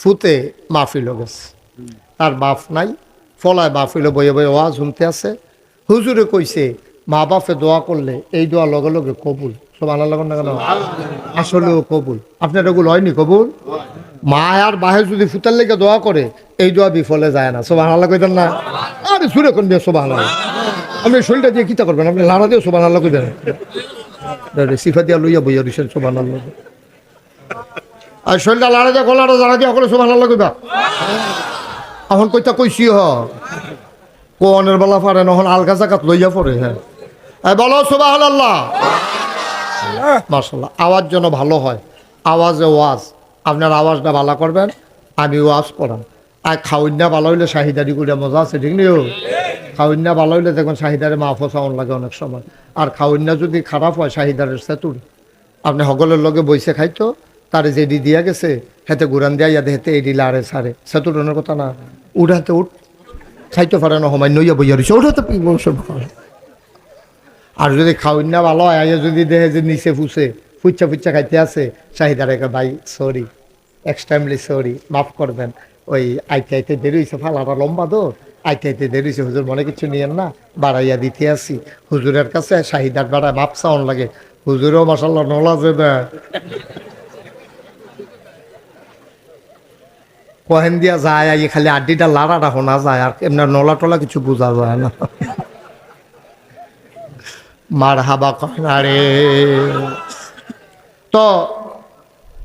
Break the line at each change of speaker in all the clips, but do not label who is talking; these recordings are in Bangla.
ফুতে মাহফিল গেছে। তার বাপ নাই, ফলায় মাহফিল বয়ে বয়ে ওয়াজ শুনতে আছে। হুজুরে কইছে, মা বাপে দোয়া করলে এই দোয়া লগে লগে কবুল। সব আল্লাহ না কেন? আসলেও কবুল। আপনার এগুলো হয়নি কবুল? মা আর বাহে যদি ফুতার লেগে দোয়া করে, এই দোয়া বিফলে যায় না। সোবাহ আল্লাহ কইতেন না? আরে সুরে কোন দিয়ে সোবাহ আল্লাহ আপনি শরীরটা দিয়ে কিতা করবেন? আপনি লাড়া দিয়ে সোবাহ আল্লাহ কইবেন সিফা দিয়া লইয়া বইয়া দিছেন সোবাহ আল্লাহ আর শরীরটা লাড়া দিয়া, গলাটা জানা দিয়া করে সোবাহ আল্লাহ কইবা? এখন কইতা কইছি হ। কোনের বেলা পারে, নহন আলগা জাগাত লইয়া পড়ে হ্যাঁ। বলো সোবাহ আল্লাহ মার্শাল্লাহ আওয়াজ যেন ভালো হয়। আওয়াজে ওয়াজ। আপনার আওয়াজটা ভালো করবেন, আমি ওয়াজ করাম আর খাউন্যা ভালো হইলে শাহিদারি করে মজা আছে, ঠিক নিও খাউন্যা ভালো হইলে দেখুন শাহিদারে মাফ চাউন লাগে অনেক সময়। আর খাউন্যা যদি খারাপ হয়, শাহিদারের সেতুর। আপনি সকলের লগে বইসে খাইতো তারে যেডি দিয়া গেছে, হেতে গুরান দিয়া ইয়াদে হেতে এডি লারে সারে। সেতুটনের কথা না, উঠাতে উঠ, খাইতে পারে না সময় নইয়া বইয়া রয়েছে আর যদি খাওয়ান না ভালো হয় যদি দেহে যে নিচে ফুসে ফুচ্চা ফুচ্চা খাইতে আছে চাহিদার একে ভাই সরি এক্সট্রামলি সরি মাফ করবেন। ওই আইতে আইতে দেরি হয়েছে ফালাটা লম্বা তো, আইতে আইতে দেরি হয়েছে হুজুর মনে কিছু নিয়েন না, বাড়াইয়া দিতে আসি। হুজুরের কাছে শাহিদার বাড়ায় মাপ চাউন লাগে, হুজুরও মাসাল্লাহ নলা যে কহেন দিয়া যায়, আই খালি আড্ডিটা লাড়াটা শোনা যায়, আর এমনি নলা টলা কিছু বোঝা যায় না। মার হাবা কনারে তো,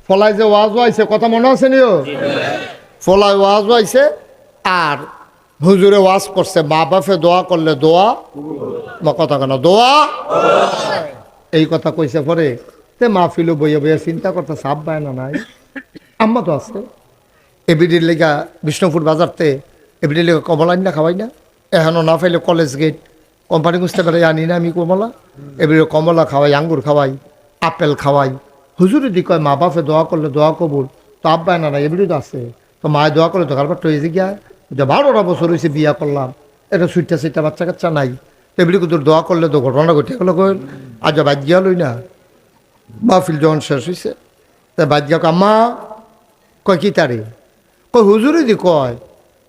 ফলাই যে ওয়াজ আইছে কথা মনে আছে নিও? ফলাই ওয়াজ আইছে আর হুজুরে ওয়াজ করছে, মা বাপে দোয়া করলে দোয়া কথা কেন দোয়া? এই কথা কইছে পরে। তে মাহফিলও বইয়া বইয়া চিন্তা করতে সাপ পায় না নাই? আম্মা তো আছে। এবিডির লেগা বিষ্ণুপুর বাজারতে এবিডির লেগা কমলা না খাওয়াই না। এখনও না পাইলে কলেজ গেট। কোম্পানি খুঁজতে পারে, আনি না আমি কমলা। এবারে কমলা খাওয়াই, আঙ্গুর খাওয়াই, আপেল খাওয়াই। হুজুরে দি কয়, মা বাপে দোয়া করলে দোয়া কবুল। তো আব্বা না না এবারে তো আছে। তো মায়ে দোয়া করলে তো কারবার তো হয়েছে গিয়া, যে বারোটা বছর হয়েছে বিয়া করলাম। এটা সুইটটা সুইটটা বাচ্চা কাচ্চা নাই। এবারে কিন্তু দোয়া করলে তো ঘটনা ঘটে গেলো কই? আজ বাদ গিয়া লই না। মাহফিল যখন শেষ হয়েছে তা বাদ গিয়া আম্মা কয় কি তারে? কই হুজুরে দি কয়।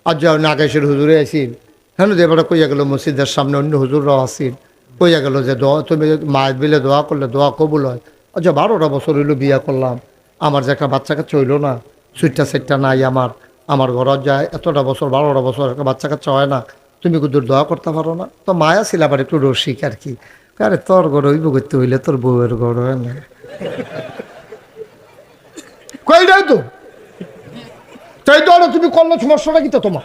আর যাও নাগেশের হুজুরে আসিল হ্যাঁ এবারে কইয়া গেল, মসজিদের সামনে অন্য হুজুররাও আসিল কইয়া গেল যে, দোয়া, তুমি মা বিলে দোয়া করলে দোয়া কবুল হয়। আচ্ছা বারোটা বছর হইল বিয়া করলাম। আমার যে একটা বাচ্চা কাচ্চা হইল না, সুইটটা সেটটা নাই আমার। আমার ঘরত যায়, এতটা বছর, বারোটা বছর একটা বাচ্চা কাচ্চা হয় না। তুমি কিন্তু দোয়া করতে পারো না? তো মায়া ছিল আবার একটু রসিক আর কি। আরে তোর ঘর হইব করতে হইলে তোর বউয়ের ঘর হয় না। কইটাই তো? তাই আরে তুমি করল সমস্যাটা কি তো তোমার?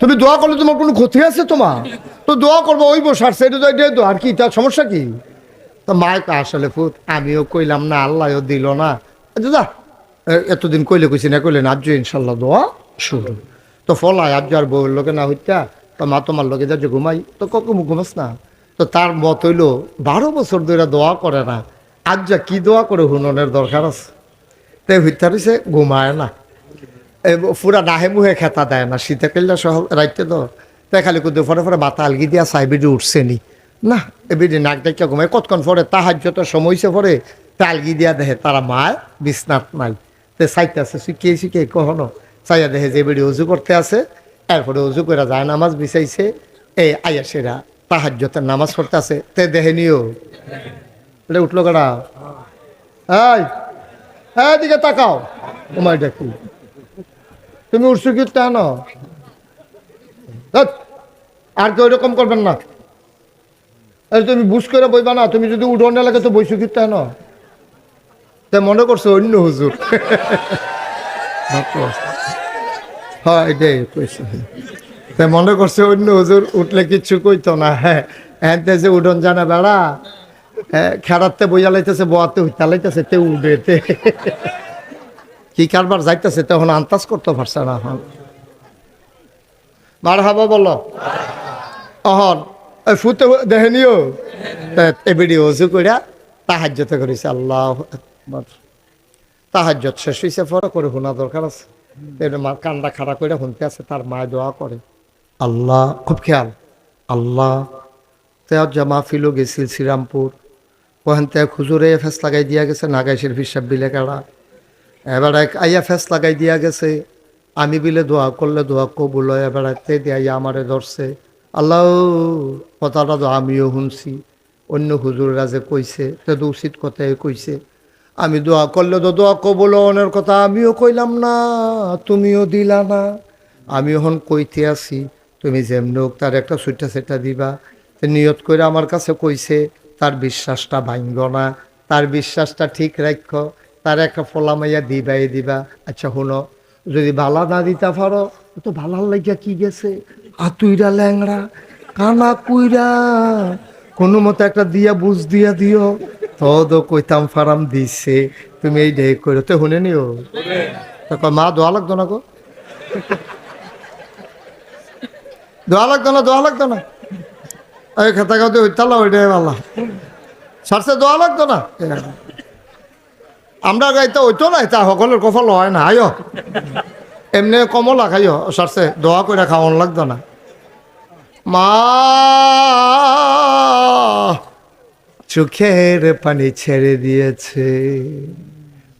তুমি দোয়া করলে তোমার কোনো ক্ষতি আছে তোমার? তো দোয়া করব ওই বসার সেটা তো এটাই আর কি তার সমস্যা কি? তো মায় কয়, আসলে ফুট আমিও কইলাম না আল্লাহও দিল না। আচ্ছা যা এ- এতদিন কইলে কইছি না কইলে না আজ ইনশাল্লাহ দোয়া শুরু। তো ফলায় আজ আর বউর লোকে না হইতা তো মা তোমার লোকে যা যে ঘুমাই তো কখন ঘুমাস না? তো তার মত হইল বারো বছর ধরে দোয়া করে না। আজ যা কি দোয়া করে হুননের দরকার আছে? তাই হইতে রয়েছে ঘুমায় না। পুরা নাহে মুহে খেতা দেয় না, শীতে কেললে সহ রাইতে তো তাই খালি কুদু ফরে ফরে মাথা আলগি দিয়া সাইবিডি উঠছে নি না এবিডি নাক ডাকিয়া ঘুমায়, কতক্ষণ পরে তাহার যত সময়ছে পরে তা আলগি দিয়া দেহে, তারা মায় বিছনাথ নাই। তে সাইতে আছে শিখিয়ে শিখিয়ে কখনো চাইয়া দেহে যে বেডি উজু করতে আছে, এরপরে উজু করে যায় নামাজ বিচাইছে এই আইয়া সেরা তাহার নামাজ পড়তে আছে, তে দেহে নিও। এটা উঠল কারা এই এদিকে তাকাও। তোমার দেখি। তুমি উঠছো কি তা না? আর কেউ এরকম করবেন না। তুমি বুঝ করে বইবা না তুমি যদি উঠোন লাগে তো বইছো কি তা না? তা মনে করছ অন্য হুজুর। হ্যাঁ এটাই কইছে। তা মনে করছে অন্য হুজুর উঠলে কিচ্ছু কইতো না হ্যাঁ? হ্যাঁ যে উঠোন জানা বেড়া হ্যাঁ খেড়াতে বইয়া লাইতেছে বোয়াতে হইতা লাইতেছে তে উঠে কি কারবার যাইতেছে তখন আন্তাজ করতে পারছে না এখন। মার হাবা বলো। অহন ফুতে দেখে নিও। এবিডি অজু কইরা তাহাজ্যতে করেছে, আল্লাহ তাহাজ্যত শেষ হয়েছে পরে করে শোনা দরকার আছে। এর মা কান্ডা খাড়া করে শুনতে আছে, তার মায় দোয়া করে। আল্লাহ, খুব খেয়াল। আল্লাহ তেও জামা ফিলো গেছিল শ্রীরামপুর, ওখান থেকে খুজুরে ফেস লাগাই দিয়া গেছে, নাগাইশের হিসাব বিলে কাড়া। এবার এক আইয়া ফেস লাগাই দিয়া গেছে। আমি বিলে দোয়া করলে দোয়া কবুল হয় এবার তে দিয়ে আইয়া আমারে ধরছে। আল্লাহ, কথাটা তো আমিও শুনছি। অন্য হুজুররা যে কইছে তো তো উচিত কথাই কইছে। আমি দোয়া করলে তো দোয়া কবুল অনের কথা আমিও কইলাম না, তুমিও দিলা না। আমি এখন কইতে আছি, তুমি যেমনি হোক তার একটা সুইটা সেটা দিবা। নিয়ত করে আমার কাছে কইছে, তার বিশ্বাসটা ভাঙ্গ না। তার বিশ্বাসটা ঠিক রাখ তার একটা ফলামাইয়া দিবাই দিবা আচ্ছা শুনো, যদি বালা না দিতে পারো, তো ভালার লাগিয়া কি গেছে? আতুইরা ল্যাংড়া, কানা কুইরা। কোনো মতো একটা দিয়া বুঝ দিয়া দিও। তো কইতাম ফারাম দিছে, তুমি এই ডে করে তো শুনে নিও। তো মা, দোয়া লাগতো না গো? দোয়া লাগতো না, দোয়া লাগতো না? এই খেতা খাতে হইতালা ওইটাই ভালো সারসে দোয়া লাগতো না? আমরা গাইতে হইতো না তা সকলের কফল হয় না, আয়ো। এমনি কমলা খাইও সারসে দোয়া করে খাওয়ান লাগতো না। মা, চোখের পানি ছেড়ে দিয়েছে।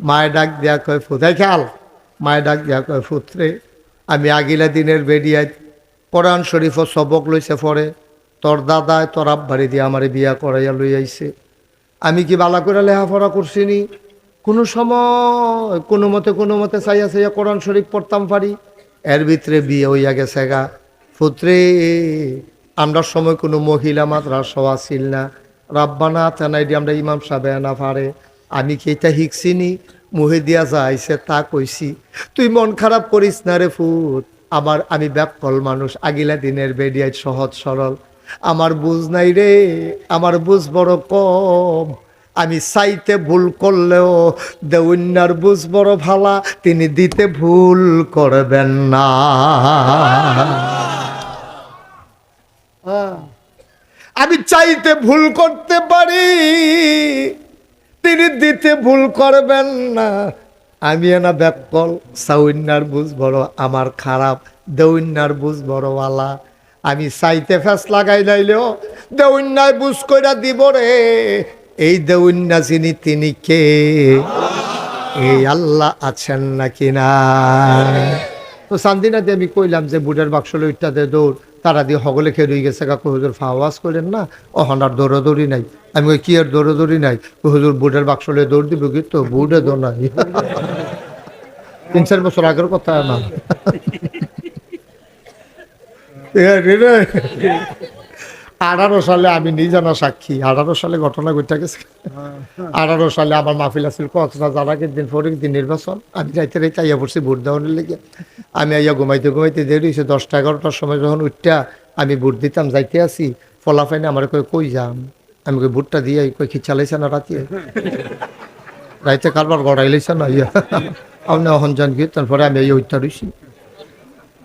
মায়ের ডাক দেয়া কয় ফুতাই খেয়াল মায়ের ডাক দেয়া কয় ফুত্রে আমি আগিলা দিনের বেরিয়ায় কোরআন শরীফ সবক লইছে পরে, তোর দাদায় তোর আব্বারি দিয়ে আমারে বিয়া করাইয়া লই আইছে আমি কি বালা করে লেখাপড়া করছি নি? কোনো সময়, কোনো মতে কোনো মতে চাইয়া চাইয়া কোরআন শরীফ পড়তাম পারি। এর ভিতরে বিয়ে হইয়া গেছে গা। পুত্রে, আমরা সময় কোনো মহিলা মাদ্রাসাও আসিল না। রাব্বানা দিয়ে আমরা ইমাম সাহেব না পারে। আমি কি এটা শিখছিনি মুহে দিয়া যাইছে তা কইছি। তুই মন খারাপ করিস না রে ফুত আমার, আমি ব্যাকল মানুষ, আগিলা দিনের বেডিয়ায় সহজ সরল। আমার বুঝ নাই রে, আমার বুঝ বড় কম। আমি চাইতে ভুল করলেও দেউন্যার বুঝ বড় ভালা, তিনি দিতে ভুল করবেন না। আমি চাইতে ভুল করতে পারি, তিনি দিতে ভুল করবেন না। আমি এনা ব্যাকল সাউন্যার বুঝ বড়, আমার খারাপ, দেউন্যার বুঝ বড়ওয়ালা আমি চাইতে ফেস লাগাই নাইলেও দেউন্যায় বুঝ কইরা দিব রে। এই দেউন্যা যিনি, তিনি কে? এই আল্লাহ আছেন নাকি না? তো সান্দিনাতে আমি কইলাম যে, বুটের বাক্স লইটা দে, দৌড়। তারা দিয়ে হগলে খেয়ে রয়ে গেছে কাকু হুজুর ফাওয়াজ করেন না? অহন আর দৌড়াদৌড়ি নাই। আমি ওই কি আর দৌড়াদৌড়ি নাই? হুজুর, বুটের বাক্স লয়ে দৌড় দিব কি? তো বুটে দৌড় নাই। তিন চার বছর আগের কথা না। আঠারো সালে আমি নিজে সাক্ষী। আঠারো সালে ঘটনা ঘটে গেছে। আঠারো সালে আমার মাহফিল আছিল কতটা জানাকের দিন পরে দিন নির্বাচন। আমি যাইতে রেখে আইয়া পড়ছি ভোট দেওয়ানোর লেগে। আমি আইয়া ঘুমাইতে ঘুমাইতে দেরি হয়েছে দশটা এগারোটার সময় যখন উঠটা আমি ভোট দিতাম, যাইতে আসি। ফলাফাইনে আমার কই কই যাম? আমি কই, ভোটটা দিয়ে কই কি চালাইছে না রাতে? রাইতে কারবার গড়াই লাইছে না ইয়া আপনি অহন যান কি তারপরে আমি এই উঠটা রইছি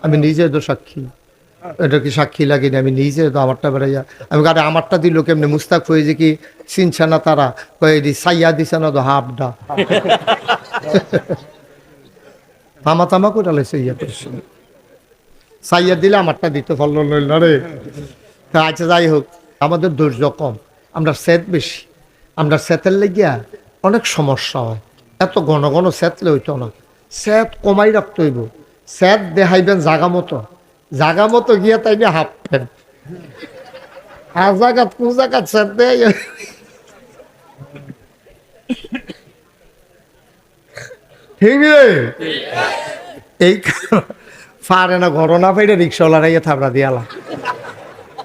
আমি নিজে তো সাক্ষী। এটা কি সাক্ষী লাগেনি? আমি নিজে তো আমারটা বেড়াইয়া আমি আরে আমারটা দিল কেমনি? মুস্তাক হয়ে যে কি চিনছে না তারা? কয়ে দি সাইয়া দিছে না তো হাফডা? তামা তামা করে লাইছে ইয়া সাইয়া দিলে আমারটা দিতে নইল না রে। তা আচ্ছা যাই হোক, আমাদের ধৈর্য কম। আমরা সেত বেশি। আমরা সেতের লেগিয়া অনেক সমস্যা হয়। এত ঘন ঘন সেতলে হইতো না। সেত কমাই রাখতে হইব। সেত দেখাইবেন জাগা মতো। জাগা মতো গিয়া তাই নিয়ে হাফ আর জাগাত জাগাত এই ফারে না ঘটনা পাইলে রিক্সাওয়ালা রাইয়া থাবড়া দিয়ালা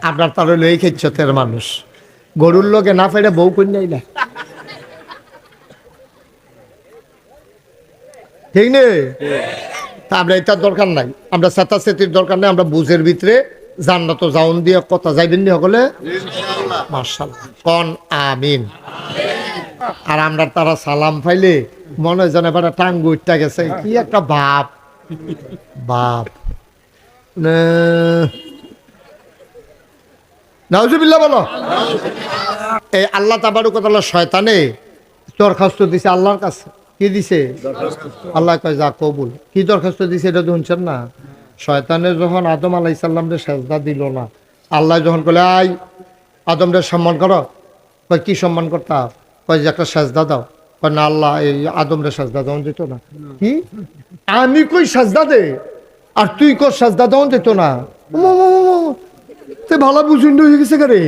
আপনার তার হইল এই খেচ্ছতের মানুষ। গরুর লোকে না পাইলে বউ কন্যাই না। ঠিক নেই আমরা এটার দরকার নাই। আমরা সেতা সেতির দরকার নাই আমরা বুঝের ভিতরে জান্নাত জাউন দিয়ে কথা যাইবেন নি সকলে? মার্শাল কন আমিন। আর আমরা তারা সালাম পাইলে মনে হয় যেন এবার টাঙ্গু উঠটা গেছে। কি একটা বাপ। বাপ। নাউজুবিল্লাহ বলো। এই আল্লাহ তাবারুকতাল্লাহ শয়তানে দরখাস্ত দিছে আল্লাহর কাছে। কি দিছে? আল্লাহ কয়, যা কবুল। কি দরখাস্ত দিছে এটা শুনছেন না? শয়তানের যখন আদম আলাহ ইসাল্লামরে সেজদা দিল না, আল্লাহ যখন কলে আই আদমরে সম্মান করো। কয়, কি সম্মান করতা? কয়, যে একটা সেজদা দাও। কয়, না, আল্লাহ, এই আদমরে সাজদা দেওয়া যেত না। কি? আমি কই সাজদা দে? আর তুই কর সাজদা দেওয়া যেত না? ভালো বুঝুন হয়ে গেছে রে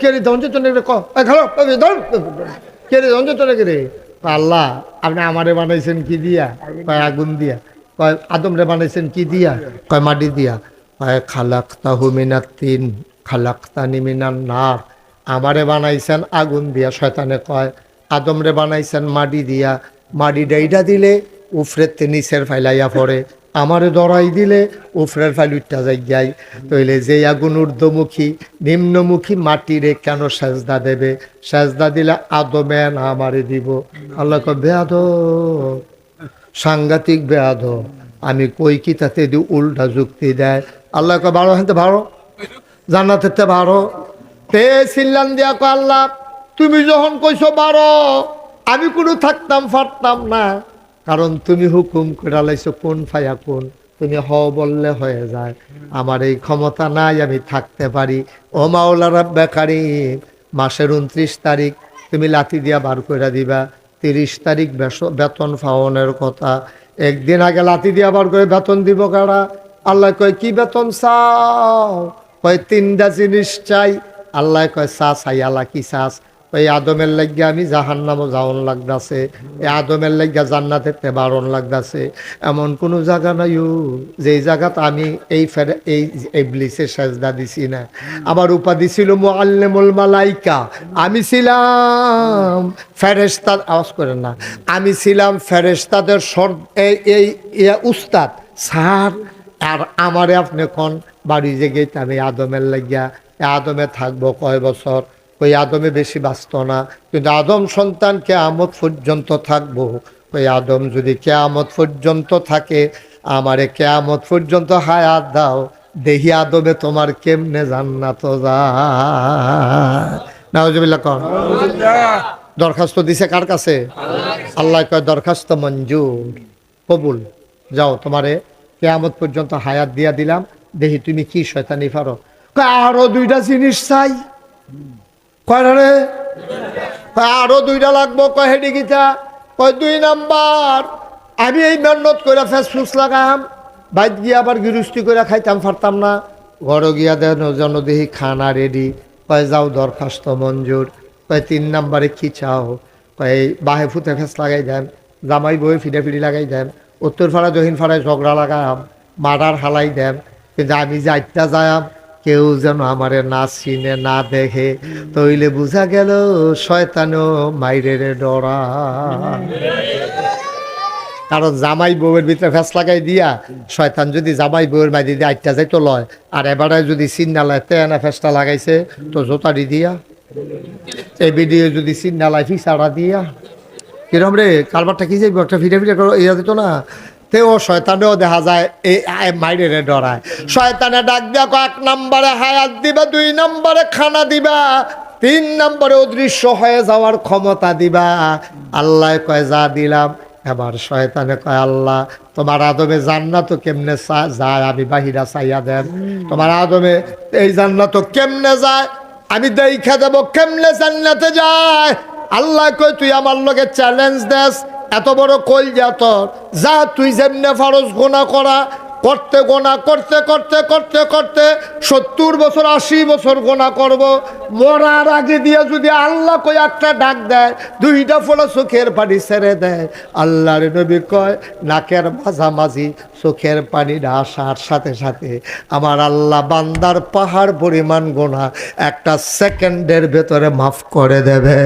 কে রে দেওয়া যেত না ক রে দেওয়া যেত না কে রে? আল্লাহ, আপনি আমারে বানাইছেন কি দিয়া? কয়, আগুন দিয়া। কয়, আদমরে বানাইছেন কি দিয়া? কয়, মাটি দিয়া। কয় খালাক খালাক্তা মিনার তিন খালাক খালাক্তা নিমিনার নার। আমারে বানাইছেন আগুন দিয়া, শয়তানে কয়, আদমরে বানাইছেন মাটি দিয়া। মাটি ডাইডা দিলে উফরের সের ফাইলাইয়া পড়ে। আমারে দরাই দিলে উফরের ফাইল উঠটা যাই তইলে যে আগুন ঊর্ধ্বমুখী, নিম্নমুখী মাটিরে কেন সেজদা দেবে? সেজদা দিলে আদমে না আমারে দিব। আল্লাহ বেয়াদ সাংঘাতিক বেয়াদ আমি কই কি তাতে দি উল্টা যুক্তি দেয়? আল্লাহ কয়, বারো হাতে ভালো জান্নাতেতে বারো। তে সিল্লান দিয়া কয়, আল্লাহ, তুমি যখন কইছো বারো, আমি কোনো থাকতাম, ফারতাম না। কারণ তুমি হুকুম করে লাইছো কোন ফায়া কোন? তুমি হ বললে হয়ে যায়। আমার এই ক্ষমতা নাই, আমি থাকতে পারি। ও মাওলারা বেকারি মাসের উনত্রিশ তারিখ তুমি লাথি দিয়া বার করে দিবা। তিরিশ তারিখ বেতন পাওনের কথা। একদিন আগে লাথি দিয়া বার করে বেতন দিব কারা? আল্লাহ কয়, কি বেতন চাও? কয়, তিনটা জিনিস চাই। আল্লাহ কয়, চা চাই, আল্লাহ কি চাস? ওই আদমের লাগিয়া আমি জাহান নামও যাওন লাগতাছে। এই আদমের লাগিয়া জান্নাতে বারণ লাগতাছে। এমন কোনো জায়গা নাইও, যেই জায়গাত আমি এই ফেরে, এই এই ব্লিসের সাজদা দিছি না। আমার উপাধি ছিল মোয়াল্লেমুল মালাইকা। আমি ছিলাম ফেরেস্তাদ আওয়াজ করেন না। আমি ছিলাম ফেরেস্তাদের সর, এই এই উস্তাদ, স্যার। আর আমারে আপনি কোন বাড়ি গেতে আমি আদমের লাগিয়া। আদমে থাকব কয় বছর? ওই আদমে বেশি বাঁচত না। কিন্তু আদম সন্তান কেয়ামত পর্যন্ত থাকব। ওই আদম যদি কেয়ামত পর্যন্ত থাকে, আমারে কেয়ামত পর্যন্ত হায়াত দাও। দেহি আদমে তোমার কেমনে জান্নাত যায়? নাউজুবিল্লাহ দরখাস্ত দিছে কার কাছে? আল্লাহ কয়, দরখাস্ত মঞ্জুর। কবুল। যাও, তোমারে কেয়ামত পর্যন্ত হায়াত দিয়া দিলাম। দেহি, তুমি কি শয়তানি পারো আরও দুইটা জিনিস চাই। কয় আরও দুইটা লাগবো, কয় হেডি গীতা। কয়, দুই নাম্বার। আমি এই মেহনত করে ফেসফুস লাগাম। বাইত গিয়া আবার গৃহস্থী করে খাইতাম পারতাম না। ঘর গিয়া দেন জন দেখি খানা রেডি কয়, যাও দরখাস্ত মঞ্জুর। কয়, তিন নাম্বারে কি চাও? কয় বাহে ফুতে ফেস লাগাই দেন, জামাই বই ফিরে ফিরি লাগাই দেন উত্তর ফাড়া দক্ষিণ ফাড়ায় ঝগড়া লাগাম, মার্ডার হালাই দেন। কিন্তু আমি যাইতা যায়াম কেউ যেন আমারে না চিনে, না দেখে, তইলে বুঝা গেল শয়তানো মাইরে ডরা। কারণ জামাই বউয়ের ভিতরে ফ্যাস লাগাই দিয়া, শয়তান যদি জামাই বউয়ের মাই দিয়ে আটটা যাইতো লয়, আর এবারে যদি চিন্না লয় তেনা ফেসটা লাগাইছে, তো জোতারি দিয়া। এই ভিডিও যদি চিন্না লাই ফিসাড়া দিয়া। কিরম রে, কারবারটা কি যাইব? একটা ফিরে ফিরে করো ইয়া দিত না তেও শয়তানেও দেখা যায় এই মাইরে ডরায়। শয়তানে ডাক দিয়া কয়েক নম্বরে হায়াত দিবা, দুই নম্বরে খানা দিবা, তিন নম্বরে অদৃশ্য হয়ে যাওয়ার ক্ষমতা দিবা। আল্লাহ কয়, যা দিলাম। এবার শয়তানে কয়, আল্লাহ, তোমার আদমে জান্নাত কেমনে যায়? আমি বাহিরা চাইয়া দেন। তোমার আদমে এই জান্নাত কেমনে যায়? আমি দেখা দেবো, কেমনে জান্নাতে যায়? আল্লাহ কয়, তুই আমার লগে চ্যালেঞ্জ দেস। এত বড় কল যা যা তুই যেমনে ফারজ গোনা করা, করতে গোনা, করতে করতে করতে করতে সত্তর বছর, আশি বছর গোনা করব। মরার আগে দিয়ে যদি আল্লাহ কই একটা ডাক দেয়, দুইটা ফোলা চোখের পানি ছেড়ে দেয়। আল্লাহর নবী কয়, নাকের মাঝামাঝি চোখের পানিটা আসার সাথে সাথে আমার আল্লাহ বান্দার পাহাড় পরিমাণ গোনা একটা সেকেন্ডের ভেতরে মাফ করে দেবে।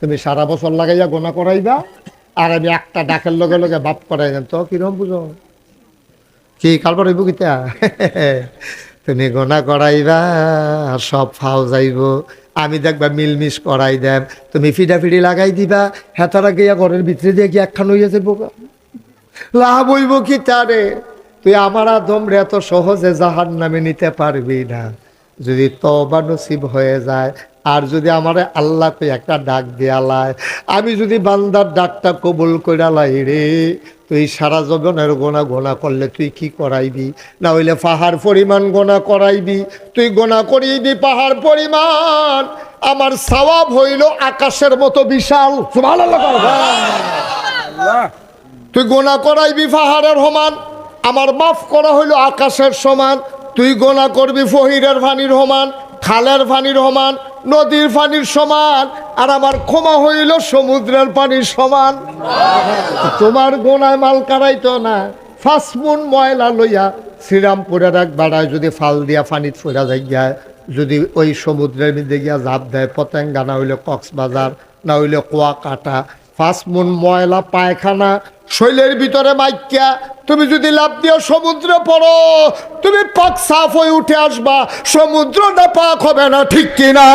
তুমি সারা বছর লাগাইয়া গোনা করাইবা, আর আমি একটা ডাকের লগে লগে বাপ করাই দেন। তো কিরম বুঝো? কি কালবার হইব কিতা? তুমি গোনা করাইবা, সব ফাও যাইব। আমি দেখবা মিলমিশ করাই দেব তুমি ফিডা ফিডি লাগাই দিবা, হেতারা গিয়া ঘরের ভিতরে দিয়ে কি একখান হইয়া যাব। লাভ হইব কি তারে তুই আমার আদম রে এত সহজে জাহান নামে নিতে পারবি না। যদি তবা নসিব হয়ে যায় আর যদি আমার আল্লাহকে একটা ডাক দেয়ালায় আমি যদি বান্দার ডাকটা কবুল করালাই রে তুই সারা জগনের গোনা গোনা করলে তুই কি করাইবি? না হইলে পাহাড় পরিমাণ গোনা করাইবি। তুই গোনা করিবি পাহাড় পরিমাণ। আমার সওয়াব হইল আকাশের মতো বিশাল। তুই গোনা করাইবি পাহাড়ের সমান। আমার মাফ করা হইল আকাশের সমান। তুই গোনা করবি ফহিরের ফানির সমান। খালের ফানির সমান নদীর পানির সমান, আর আমার ক্ষমা হইল সমুদ্রের পানির সমান। তোমার গোনায় মাল কারাইতো না ফাসমুন ময়লা লইয়া শ্রীরামপুরের এক বেড়ায় যদি ফাল দিয়া পানিত ফেরা যায় যদি ওই সমুদ্রের মধ্যে গিয়া জাপ দেয়, পতেঙ্গা না হইলে কক্সবাজার, না হইলে কুয়াকাটা ফাসমুন ময়লা পায়খানা শৈলের ভিতরে মাইকিয়া, তুমি যদি লাভ দিয়ে সমুদ্রে পড়ো, তুমি পাক সাফ হয়ে উঠে আসবা, সমুদ্রটা পাক হবে না, ঠিক কিনা?